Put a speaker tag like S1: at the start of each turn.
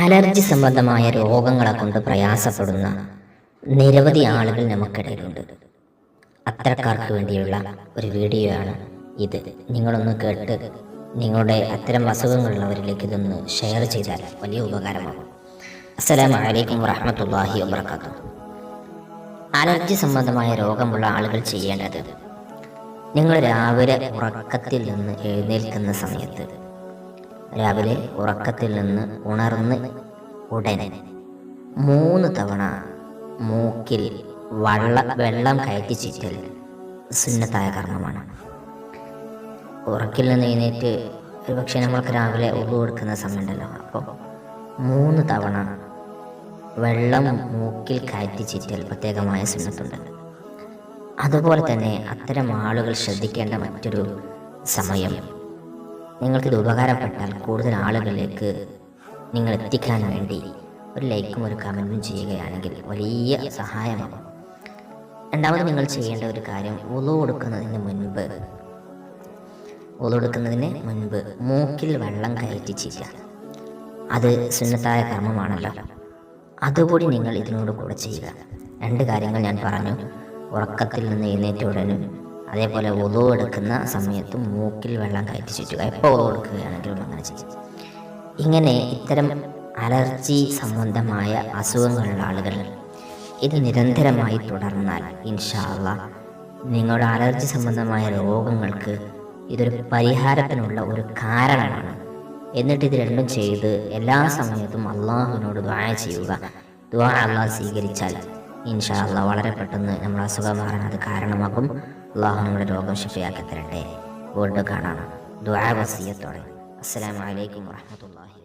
S1: Allergy സംബന്ധമായ രോഗങ്ങളെ കൊണ്ട് പ്രയാസപ്പെടുന്ന നിരവധി ആളുകൾ നമുക്കിടയിലുണ്ട്. അത്തരക്കാർക്ക് വേണ്ടിയുള്ള ഒരു വീഡിയോ ആണ് ഇത്. നിങ്ങളൊന്ന് കേട്ട് നിങ്ങളുടെ അത്തരം അസുഖങ്ങളുള്ളവരിലേക്ക് ഇതൊന്ന് ഷെയർ ചെയ്താൽ വലിയ ഉപകാരമാകും. അസ്സലാമു വലൈക്കും വറഹ്മത്തുള്ളാഹി വബർക്കാത്തു അലർജി സംബന്ധമായ രോഗമുള്ള ആളുകൾ ചെയ്യേണ്ടത് നിങ്ങൾ രാവിലെ ഉറക്കത്തിൽ നിന്ന് എഴുന്നേൽക്കുന്ന സമയത്ത് രാവിലെ ഉറക്കത്തിൽ നിന്ന് ഉണർന്ന് ഉടനെ മൂന്ന് തവണ മൂക്കിൽ വള്ള വെള്ളം കയറ്റി ചിറ്റൽ സുന്നത്തായ കർമ്മമാണ്. ഉറക്കിൽ നിന്ന് എഴുന്നേറ്റ് ഒരു പക്ഷേ നമ്മൾക്ക് രാവിലെ ഉള്ളു കൊടുക്കുന്ന സമയമുണ്ടല്ലോ. അപ്പോൾ മൂന്ന് തവണ വെള്ളം മൂക്കിൽ കയറ്റി ചിറ്റൽ പ്രത്യേകമായ സുന്നത്തുണ്ട്. അതുപോലെ തന്നെ അത്തരം ആളുകൾ ശ്രദ്ധിക്കേണ്ട മറ്റൊരു സമയം നിങ്ങൾക്കിത് ഉപകാരപ്പെട്ടാൽ കൂടുതൽ ആളുകളിലേക്ക് നിങ്ങൾ എത്തിക്കാൻ വേണ്ടി ഒരു ലൈക്കും ഒരു കമന്റും ചെയ്യുകയാണെങ്കിൽ വലിയ സഹായമാകും. രണ്ടാമത് നിങ്ങൾ ചെയ്യേണ്ട ഒരു കാര്യം ഉളു കൊടുക്കുന്നതിന് മുൻപ് ഉളു കൊടുക്കുന്നതിന് മുൻപ് മൂക്കിൽ വെള്ളം കയറ്റി ചെയ്യുക. അത് സുന്നത്തായ കർമ്മമാണല്ലോ. അതുകൂടി നിങ്ങൾ ഇതിനോട് കൂടെ ചെയ്യുക. രണ്ട് കാര്യങ്ങൾ ഞാൻ പറഞ്ഞു. ഉറക്കത്തിൽ നിന്ന് എഴുന്നേറ്റ് ഉടനും അതേപോലെ ഒതു എടുക്കുന്ന സമയത്തും മൂക്കിൽ വെള്ളം കയറ്റി ചുറ്റുക. എപ്പോൾ ഒതു എടുക്കുകയാണെങ്കിലും അങ്ങനെ ചെയ്യും. ഇങ്ങനെ ഇത്തരം അലർജി സംബന്ധമായ അസുഖങ്ങളുള്ള ആളുകൾ ഇത് നിരന്തരമായി തുടർന്നാൽ ഇൻഷാല്ല നിങ്ങളുടെ അലർജി സംബന്ധമായ രോഗങ്ങൾക്ക് ഇതൊരു പരിഹാരത്തിനുള്ള ഒരു കാരണമാണ്. എന്നിട്ട് ഇത് രണ്ടും ചെയ്ത് എല്ലാ സമയത്തും അള്ളാഹുവിനോട് ദ്വായ ചെയ്യുക. ദ്വാ അള്ളാഹ് സ്വീകരിച്ചാൽ ഇൻഷാ വളരെ പെട്ടെന്ന് നമ്മുടെ അസുഖം മാറാൻ അത് കാരണമാകും. അള്ളാഹു നമ്മുടെ രോഗം ശിഫയാക്കി തരട്ടെ വീണ്ടും കാണാം. ദുആ വസിയത്തോടെ. അസ്സലാമു അലൈക്കും വറഹ്മത്തുള്ളാഹി